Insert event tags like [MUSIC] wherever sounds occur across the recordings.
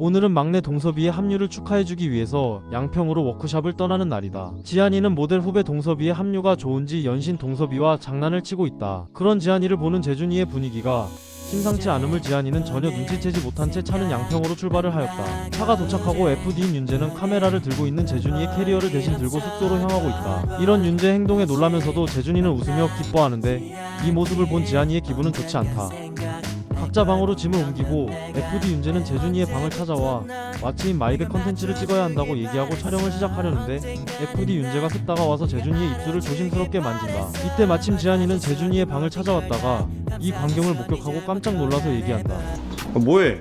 오늘은 막내 동섭이의 합류를 축하해주기 위해서 양평으로 워크샵을 떠나는 날이다. 지한이는 모델 후배 동섭이의 합류가 좋은지 연신 동섭이와 장난을 치고 있다. 그런 지한이를 보는 재준이의 분위기가 심상치 않음을 지한이는 전혀 눈치채지 못한 채 차는 양평으로 출발을 하였다. 차가 도착하고 FD인 윤재는 카메라를 들고 있는 재준이의 캐리어를 대신 들고 숙소로 향하고 있다. 이런 윤재 행동에 놀라면서도 재준이는 웃으며 기뻐하는데 이 모습을 본 지한이의 기분은 좋지 않다. 각자 방으로 짐을 옮기고 FD 윤재는 재준이의 방을 찾아와 왓츠인 마이백 컨텐츠를 찍어야 한다고 얘기하고 촬영을 시작하려는데 FD 윤재가 듣다가 와서 재준이의 입술을 조심스럽게 만진다. 이때 마침 지한이는 재준이의 방을 찾아왔다가 이 광경을 목격하고 깜짝 놀라서 얘기한다. 아, 뭐해?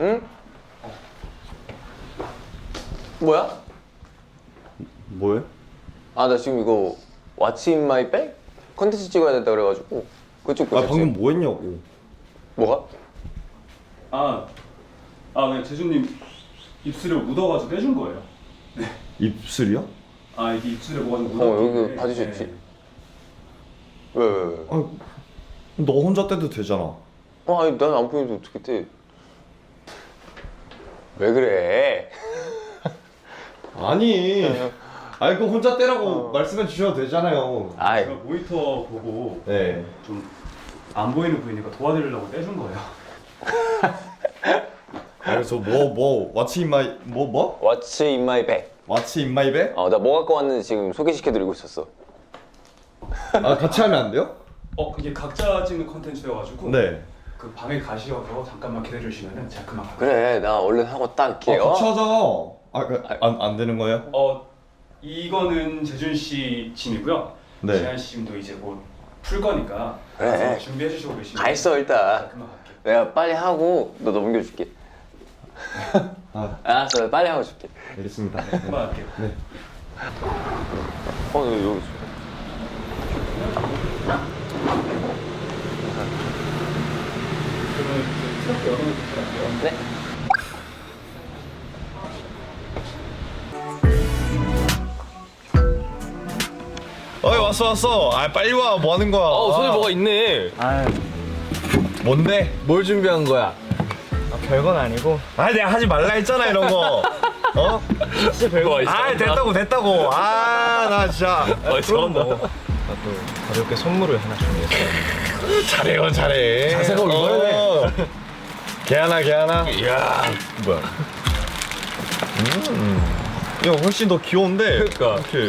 응? 뭐야? 뭐해? 아 나 지금 이거 What's in my bag? 컨텐츠 찍어야 된다 그래가지고 그쪽 아? 방금 뭐 했냐고 뭐가? 아, 아 그냥 재준님 입술에 묻어가지고 떼준 거예요. 입술이야? 아 이게 입술에 뭐가 좀어 묻어. 여기 봐줄 수 있지? 왜 왜 왜? 아, 너 혼자 떼도 되잖아 어 아니 난안 보이는데 어떻게 떼? 왜 그래? [LAUGHS] 아니 아니 그 혼자 떼라고 말씀해 주셔도 되잖아요 아이 제가 모니터 보고 네 좀 안 보이는 부위니까 도와드리려고 떼준 거예요. [LAUGHS] 그래서 뭐뭐 왓츠 인 마이 뭐 뭐? What's in my bag? 왓츠 인 마이 백? 어나 뭐 갖고 왔는지 지금 소개시켜드리고 있었어 아 같이 하면 안 돼요? 어 이게 각자 찍는 컨텐츠여가지고 네 그 방에 가시어서 잠깐만 기다려주시면은 제가 그만 갈게요. 그래 나 얼른 하고 딱 이렇게 아, 같이 어? 하자 아안 안 되는 거예요? 어 이거는 재준 씨 짐이고요. 네. 지한 씨 짐도 이제 곧 풀 거니까 그래. 준비해 주시고 계시면 가 있어 일단. 내가 빨리 하고 너 넘겨줄게 [LAUGHS] 아 알았어 빨리 하고 줄게 알겠습니다 그만 갈게요. 어 여기 여기 있어 그러면 그 트럭 열어놓을게요. 네? 왔어 왔어 아 빨리 와 뭐 하는 거야 어, 손에 뭐가 있네. 뭔데? 뭘 준비한 거야? 별건 아니고 아 내가 하지 말라 했잖아 이런 거 어? 진짜 별거 있어. 아 됐다고 됐다고 아 나 진짜 어, 저런다. 나도 가볍게 선물을 하나 준비했어. 잘해요 잘해 자세가 얼마나 어. 개하나 개하나 이야. 뭐야? 야 훨씬 더 귀여운데 그러니까. 이렇게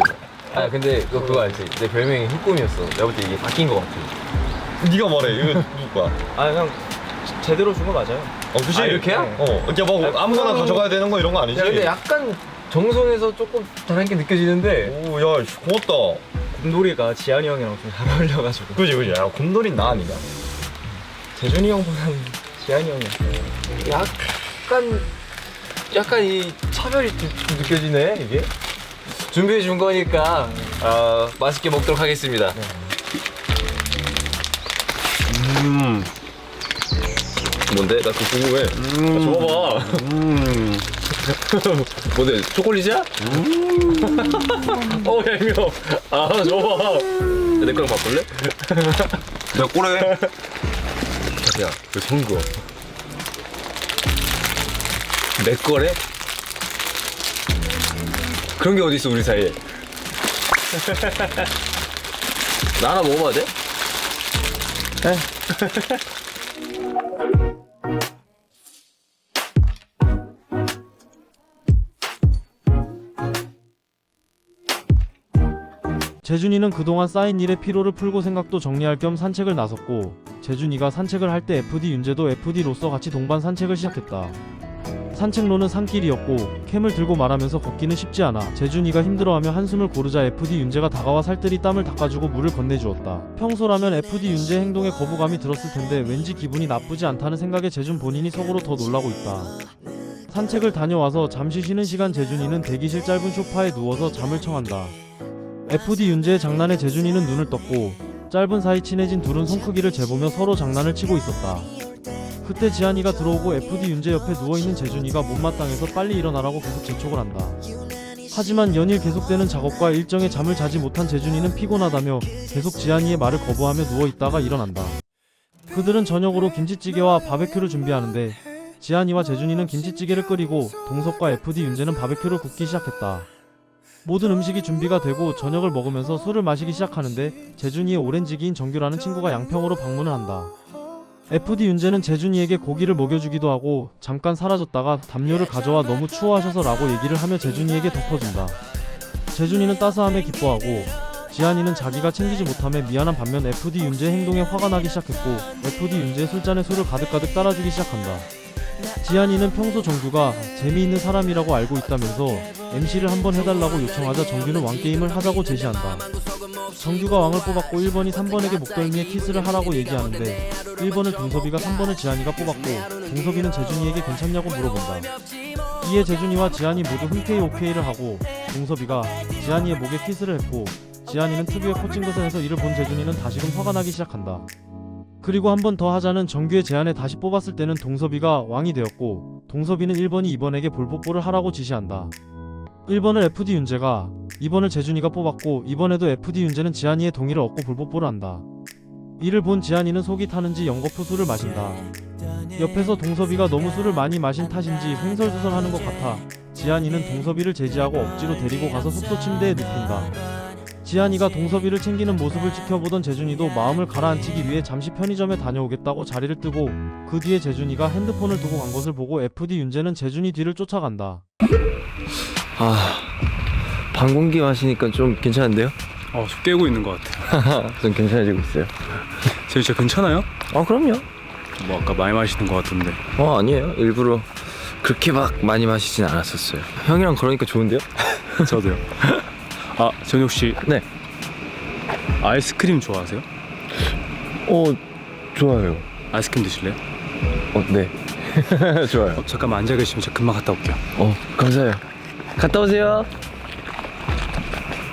아, 근데 너 그거 알지? 내 별명이 흑꿈이었어. 내가 볼 때 이게 바뀐 거 같아. 네가 말해 이거 누구 거야? 아 그냥 제대로 준 거 맞아요. 어 그치? 아, 이렇게야? 어 이렇게 뭐 아무거나 그거는- 가져가야 되는 거 이런 거 아니지? 야, 근데 약간 정성에서 조금 다른 게 느껴지는데. 오야 고맙다 곰돌이가 지한이 형이랑 좀 잘 어울려가지고 그지 그지 야 곰돌이 나 아니냐 재준이 형보다는 지한이 형이 약간, 약간 이 차별이 좀, 좀 느껴지네, 이게. 준비해 준 거니까, 어, 맛있게 먹도록 하겠습니다. 음. 뭔데? 나 그거 궁금해. 아, 줘봐. 뭔데? 초콜릿이야? [LAUGHS] 어, 야, 이거. 아, 줘봐. 내 거랑 바꿀래? 내가 꼬래 야, 그 성구. 내 거래? 그런 게 어딨어, 우리 사이에. [LAUGHS] 나 하나 먹어봐도 돼? [LAUGHS] 재준이는 그동안 쌓인 일의 피로를 풀고 생각도 정리할 겸 산책을 나섰고 재준이가 산책을 할 때 FD 윤재도 FD로서 같이 동반 산책을 시작했다. 산책로는 산길이었고 캠을 들고 말하면서 걷기는 쉽지 않아 재준이가 힘들어하며 한숨을 고르자 FD 윤재가 다가와 살뜰히 땀을 닦아주고 물을 건네주었다. 평소라면 FD 윤재 행동에 거부감이 들었을 텐데 왠지 기분이 나쁘지 않다는 생각에 재준 본인이 속으로 더 놀라고 있다. 산책을 다녀와서 잠시 쉬는 시간 재준이는 대기실 짧은 소파에 누워서 잠을 청한다. FD 윤재의 장난에 재준이는 눈을 떴고 짧은 사이 친해진 둘은 손크기를 재보며 서로 장난을 치고 있었다. 그때 지한이가 들어오고 FD 윤재 옆에 누워있는 재준이가 못마땅해서 빨리 일어나라고 계속 재촉을 한다. 하지만 연일 계속되는 작업과 일정에 잠을 자지 못한 재준이는 피곤하다며 계속 지한이의 말을 거부하며 누워있다가 일어난다. 그들은 저녁으로 김치찌개와 바베큐를 준비하는데 지한이와 재준이는 김치찌개를 끓이고 동섭과 FD 윤재는 바베큐를 굽기 시작했다. 모든 음식이 준비가 되고 저녁을 먹으면서 술을 마시기 시작하는데 재준이의 오랜 지기인 정규라는 친구가 양평으로 방문을 한다. FD 윤재는 재준이에게 고기를 먹여주기도 하고 잠깐 사라졌다가 담요를 가져와 너무 추워하셔서 라고 얘기를 하며 재준이에게 덮어준다. 재준이는 따스함에 기뻐하고 지한이는 자기가 챙기지 못함에 미안한 반면 FD 윤재의 행동에 화가 나기 시작했고 FD 윤재의 술잔에 술을 가득가득 따라주기 시작한다. 지한이는 평소 정규가 재미있는 사람이라고 알고 있다면서 MC를 한번 해달라고 요청하자 정규는 왕게임을 하자고 제시한다. 정규가 왕을 뽑았고 1번이 3번에게 목덜미에 키스를 하라고 얘기하는데 1번을 동섭이가 3번을 지한이가 뽑았고 동섭이는 재준이에게 괜찮냐고 물어본다. 이에 재준이와 지한이 모두 흔쾌히 오케이를 하고 동섭이가 지한이의 목에 키스를 했고 지한이는 특유의 코칭 것을 해서 이를 본 재준이는 다시금 화가 나기 시작한다. 그리고 한 번 더 하자는 정규의 제안에 다시 뽑았을 때는 동섭이가 왕이 되었고 동섭이는 1번이 2번에게 볼뽀뽀를 하라고 지시한다. 1번을 FD 윤재가 2번을 재준이가 뽑았고 이번에도 FD 윤재는 지한이의 동의를 얻고 볼뽀뽀를 한다. 이를 본 지한이는 속이 타는지 연거푸 술을 마신다. 옆에서 동섭이가 너무 술을 많이 마신 탓인지 횡설수설하는 것 같아 지한이는 동섭이를 제지하고 억지로 데리고 가서 숙소 침대에 눕힌다. 지한이가 동섭이를 챙기는 모습을 지켜보던 재준이도 마음을 가라앉히기 위해 잠시 편의점에 다녀오겠다고 자리를 뜨고 그 뒤에 재준이가 핸드폰을 두고 간 것을 보고 FD 윤재는 재준이 뒤를 쫓아간다. 아 방공기 마시니까 좀 괜찮은데요? 어, 저 깨고 있는 것 같아요. [LAUGHS] 좀 괜찮아지고 있어요. 재준 씨 괜찮아요? 아 그럼요. 뭐 아까 많이 마시는 것 같던데. 어 아니에요. 일부러 그렇게 막 많이 마시진 않았었어요. 형이랑 그러니까 좋은데요? [LAUGHS] 저도요. [LAUGHS] 아, 전혁 씨. 네. 아이스크림 좋아하세요? 어 좋아요. 아이스크림 드실래요? 어 네. [LAUGHS] 좋아요. 어, 잠깐만 앉아 계시면 제가 금방 갔다 올게요. 어 감사해요. 갔다 오세요.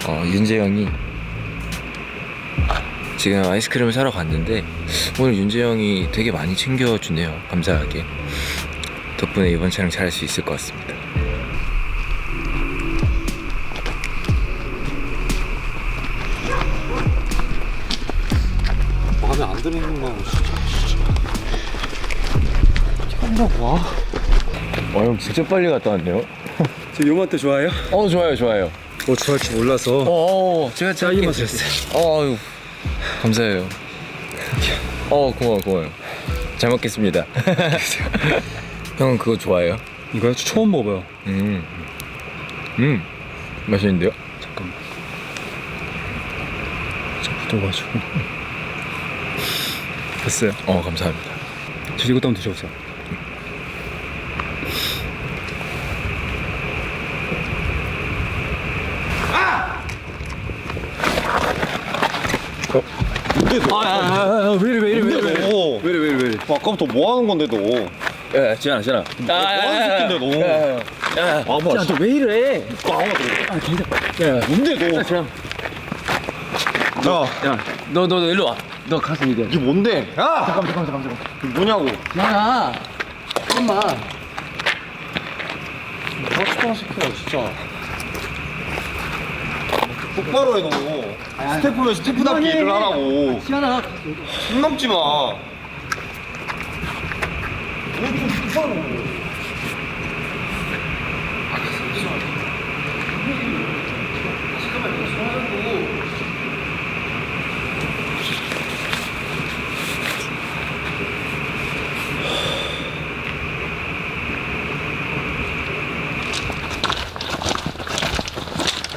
어 윤재 형이 지금 아이스크림을 사러 갔는데 오늘 윤재 형이 되게 많이 챙겨주네요. 감사하게. 덕분에 이번 촬영 잘할 수 있을 것 같습니다. 마음에 안 드는 거 진짜. 와, 형 진짜 빨리 갔다 왔네요. [LAUGHS] 저 요마트 좋아해요? 어, 좋아요, 좋아요. 어, 좋아할지 몰라서. 어, 제가 짧게 드렸어요. 어, 아유, 감사해요. 어, 고마워, 고마워요. 잘 먹겠습니다. [LAUGHS] 형은 그거 좋아해요? 이거 처음 먹어요. 음, 음, 맛있는데요? 잠깐만. 좀 묻어가지고. 됐어요. 어, 감사합니다. 저 이것도 한번 드셔보세요. 근데 너. 아, 왜 이래, 왜 이래, 너. 왜 이래, 왜 이래, 왜 이래. 뭐 아까부터 뭐 하는 건데 너. 야, 지현아, 지현아. 뭐 하는 새끼인데 너. 야, 야, 아, 뭐. 야, 너왜 이래? 나와 너. 아, 진짜. 야, 야, 뭔데 너. 지현아. 야, 야, 너, 너, 너 일로 와. 너 가서 얘기해. 이게 뭔데? 야. 잠깐만 잠깐만 잠깐만. 이게 뭐냐고. 야, 엄마. 아, 시키라 진짜. 똑바로 해 너. 스태프면 스태프답게 일을 하라고. 지현아. 손 넘지 마. 너좀 똑바로.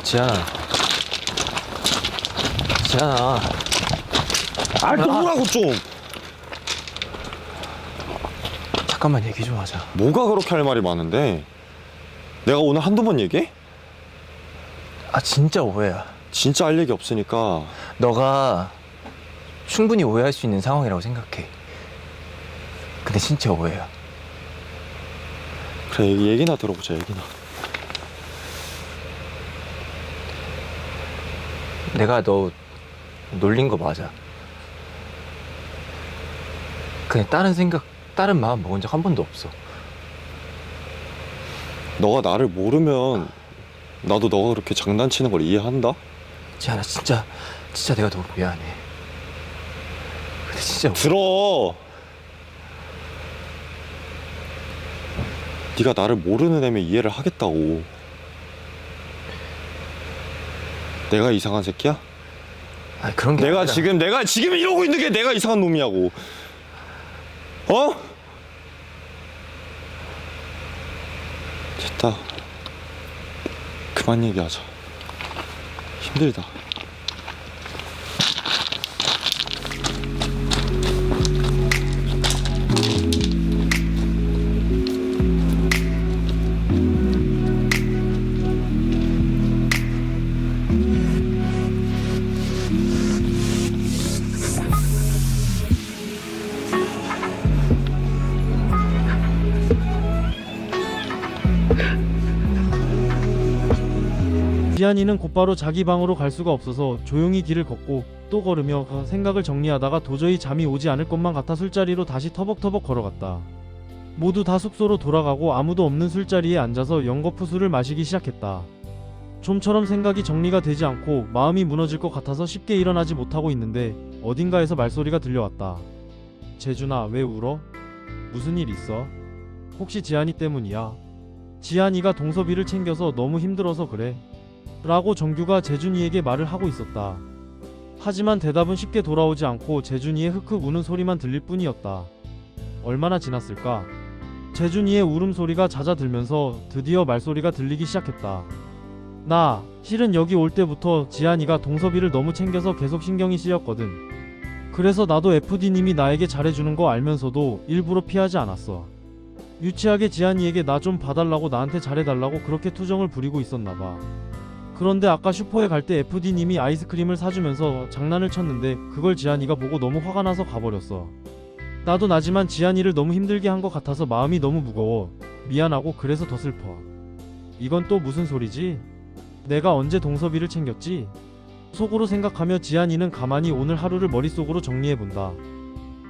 지현아. 지현아. 아, 또라고 좀. 잠깐만 얘기 좀 하자. 뭐가 그렇게 할 말이 많은데? 내가 오늘 한두 번 얘기해? 아, 진짜 오해야. 진짜 할 얘기 없으니까 너가 충분히 오해할 수 있는 상황이라고 생각해. 근데 진짜 오해야. 그래 얘기, 얘기나 들어보자 얘기나 내가 너 놀린 거 맞아. 그냥 다른 생각, 다른 마음 먹은 적 한 번도 없어. 너가 나를 모르면 나도 너가 그렇게 장난치는 걸 이해한다? 지현아, 진짜, 진짜 내가 너무 미안해. 근데 진짜 들어 네가 나를 모르는 애면 이해를 하겠다고. 내가 이상한 새끼야? 아 그런 게 내가 아니라. 지금 내가 지금 이러고 있는 게 내가 이상한 놈이냐고. 어? 됐다. 그만 얘기하자. 힘들다. 지한이는 곧바로 자기 방으로 갈 수가 없어서 조용히 길을 걷고 또 걸으며 그 생각을 정리하다가 도저히 잠이 오지 않을 것만 같아 술자리로 다시 터벅터벅 걸어갔다. 모두 다 숙소로 돌아가고 아무도 없는 술자리에 앉아서 연거푸 술을 마시기 시작했다. 좀처럼 생각이 정리가 되지 않고 마음이 무너질 것 같아서 쉽게 일어나지 못하고 있는데 어딘가에서 말소리가 들려왔다. 재준아 왜 울어? 무슨 일 있어? 혹시 지한이 때문이야? 지한이가 동섭이를 챙겨서 너무 힘들어서 그래. 라고 정규가 재준이에게 말을 하고 있었다. 하지만 대답은 쉽게 돌아오지 않고 재준이의 흑흑 우는 소리만 들릴 뿐이었다. 얼마나 지났을까? 재준이의 울음소리가 잦아들면서 드디어 말소리가 들리기 시작했다. 나 실은 여기 올 때부터 지한이가 동섭이를 너무 챙겨서 계속 신경이 쓰였거든. 그래서 나도 FD님이 나에게 잘해주는 거 알면서도 일부러 피하지 않았어. 유치하게 지한이에게 나 좀 봐달라고 나한테 잘해달라고 그렇게 투정을 부리고 있었나봐. 그런데 아까 슈퍼에 갈 때 FD님이 아이스크림을 사주면서 장난을 쳤는데 그걸 지한이가 보고 너무 화가 나서 가버렸어. 나도 나지만 지한이를 너무 힘들게 한 것 같아서 마음이 너무 무거워. 미안하고 그래서 더 슬퍼. 이건 또 무슨 소리지? 내가 언제 동섭이를 챙겼지? 속으로 생각하며 지한이는 가만히 오늘 하루를 머릿속으로 정리해본다.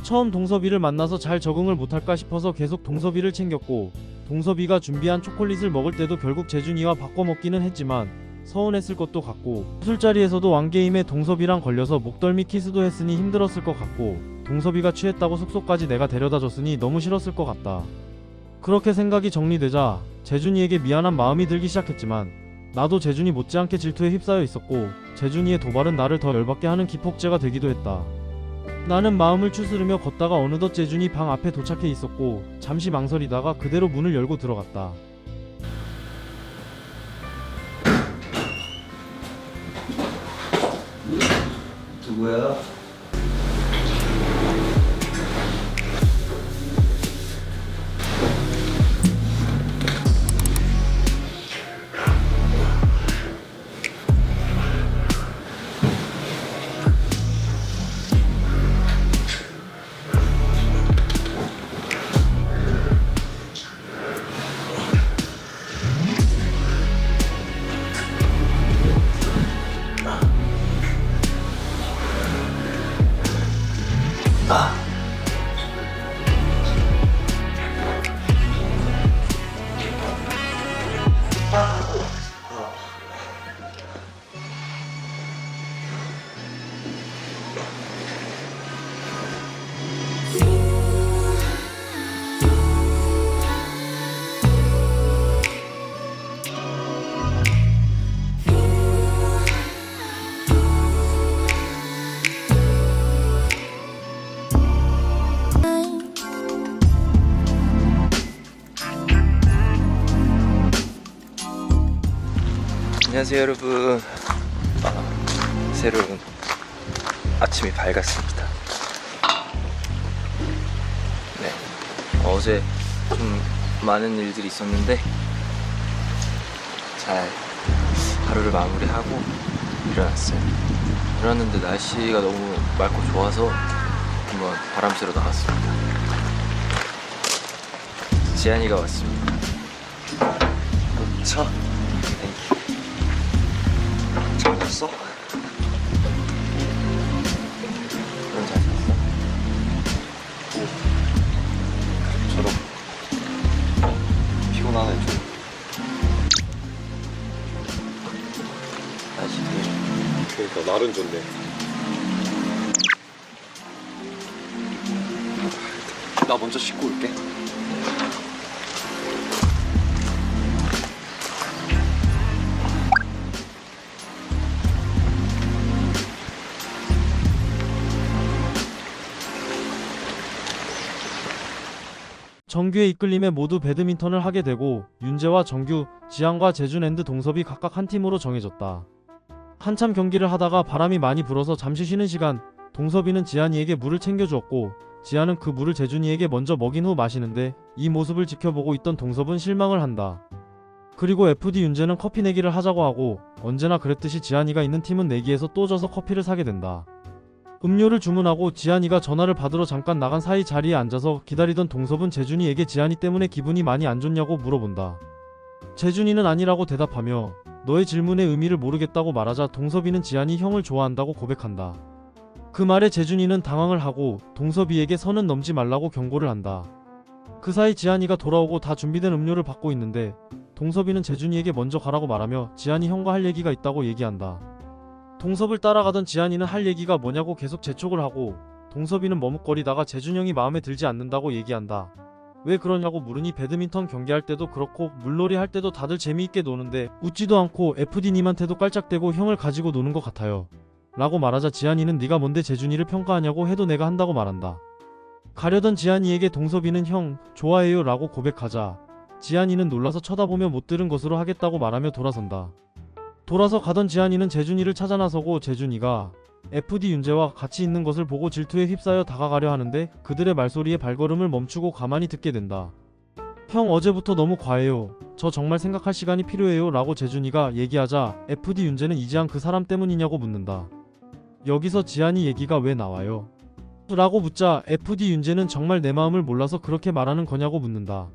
처음 동섭이를 만나서 잘 적응을 못할까 싶어서 계속 동섭이를 챙겼고 동섭이가 준비한 초콜릿을 먹을 때도 결국 재준이와 바꿔 먹기는 했지만 서운했을 것도 같고 술자리에서도 왕게임에 동섭이랑 걸려서 목덜미 키스도 했으니 힘들었을 것 같고 동섭이가 취했다고 숙소까지 내가 데려다 줬으니 너무 싫었을 것 같다. 그렇게 생각이 정리되자 재준이에게 미안한 마음이 들기 시작했지만 나도 재준이 못지않게 질투에 휩싸여 있었고 재준이의 도발은 나를 더 열받게 하는 기폭제가 되기도 했다. 나는 마음을 추스르며 걷다가 어느덧 재준이 방 앞에 도착해 있었고 잠시 망설이다가 그대로 문을 열고 들어갔다. 누 안녕하세요 여러분. 아, 새로운 아침이 밝았습니다. 네. 어제 좀 많은 일들이 있었는데 잘 하루를 마무리하고 일어났어요. 일어났는데 날씨가 너무 맑고 좋아서 한번 바람 쐬러 나갔습니다. 지한이가 왔습니다. 차. 잤어? 넌잘 잤어? 저럼 피곤하네 좀. 날씨 되게 그러니까 날은 좋네. 나 먼저 씻고 올게. 정규의 이끌림에 모두 배드민턴을 하게 되고 윤재와 정규, 지한과 재준앤드 동섭이 각각 한 팀으로 정해졌다. 한참 경기를 하다가 바람이 많이 불어서 잠시 쉬는 시간 동섭이는 지한이에게 물을 챙겨주었고 지한은 그 물을 재준이에게 먼저 먹인 후 마시는데 이 모습을 지켜보고 있던 동섭은 실망을 한다. 그리고 FD 윤재는 커피 내기를 하자고 하고 언제나 그랬듯이 지한이가 있는 팀은 내기에서 또 져서 커피를 사게 된다. 음료를 주문하고 지한이가 전화를 받으러 잠깐 나간 사이 자리에 앉아서 기다리던 동섭은 재준이에게 지한이 때문에 기분이 많이 안 좋냐고 물어본다. 재준이는 아니라고 대답하며 너의 질문의 의미를 모르겠다고 말하자 동섭이는 지한이 형을 좋아한다고 고백한다. 그 말에 재준이는 당황을 하고 동섭이에게 선은 넘지 말라고 경고를 한다. 그 사이 지한이가 돌아오고 다 준비된 음료를 받고 있는데 동섭이는 재준이에게 먼저 가라고 말하며 지한이 형과 할 얘기가 있다고 얘기한다. 동섭을 따라가던 지한이는 할 얘기가 뭐냐고 계속 재촉을 하고 동섭이는 머뭇거리다가 재준 형이 마음에 들지 않는다고 얘기한다. 왜 그러냐고 물으니 배드민턴 경기할 때도 그렇고 물놀이 할 때도 다들 재미있게 노는데 웃지도 않고 FD님한테도 깔짝대고 형을 가지고 노는 것 같아요. 라고 말하자 지한이는 네가 뭔데 재준이를 평가하냐고 해도 내가 한다고 말한다. 가려던 지한이에게 동섭이는 형 좋아해요 라고 고백하자 지한이는 놀라서 쳐다보며 못 들은 것으로 하겠다고 말하며 돌아선다. 돌아서 가던 지한이는 재준이를 찾아 나서고 재준이가 FD 윤재와 같이 있는 것을 보고 질투에 휩싸여 다가가려 하는데 그들의 말소리에 발걸음을 멈추고 가만히 듣게 된다. 형 어제부터 너무 과해요. 저 정말 생각할 시간이 필요해요 라고 재준이가 얘기하자 FD 윤재는 이지한 그 사람 때문이냐고 묻는다. 여기서 지한이 얘기가 왜 나와요? 라고 묻자 FD 윤재는 정말 내 마음을 몰라서 그렇게 말하는 거냐고 묻는다.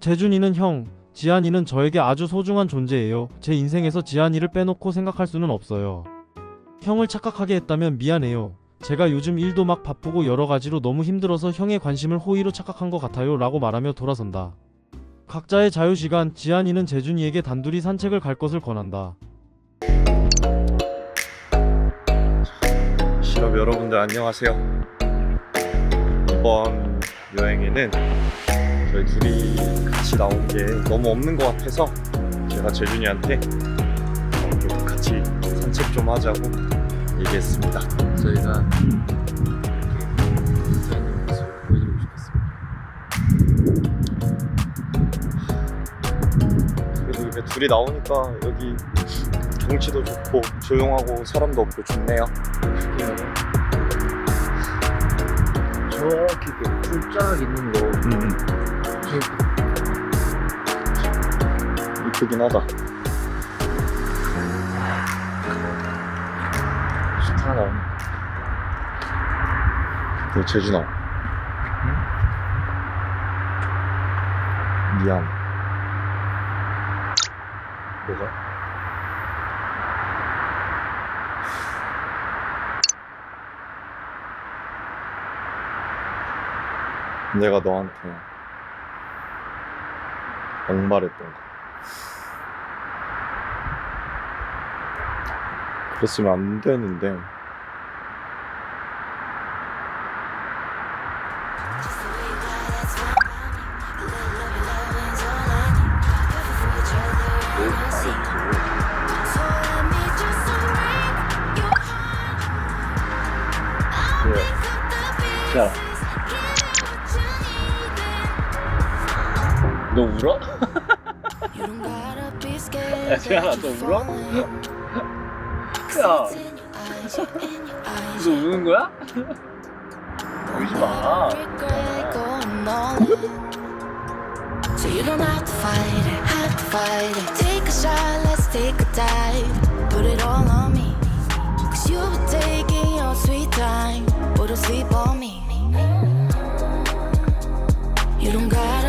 재준이는 형, 지한이는 저에게 아주 소중한 존재예요. 제 인생에서 지한이를 빼놓고 생각할 수는 없어요. 형을 착각하게 했다면 미안해요. 제가 요즘 일도 막 바쁘고 여러 가지로 너무 힘들어서 형의 관심을 호의로 착각한 것 같아요. 라고 말하며 돌아선다. 각자의 자유시간, 지한이는 재준이에게 단둘이 산책을 갈 것을 권한다. 실업 여러분들 안녕하세요. 이번 여행에는 저희 둘이 같이 나온 게 너무 없는 것 같아서 제가 재준이한테 어, 좀 같이 산책 좀 하자고 얘기했습니다. 저희가 이렇게 있는 모습을 보여드리고 싶었습니다. 그래도 이렇게 둘이 나오니까 여기 경치도 좋고 조용하고 사람도 없고 좋네요. 저렇게 이렇게 쭉 있는 거 이쁘긴 하다. 좋다 나오네. 너 재준아. 미안. 뭐가? 내가 너한테 막말했던 거. 그랬으면 안 되는데. 자, 너 울어? 야, 지현아, 너 울어? 야, 너 우는 거야? 울지 마. So you don't have to fight it, have to fight it. Take a shot, let's take a dive. Put it all on me. Cause you were taking your sweet time. Wouldn't sleep on me. You don't gotta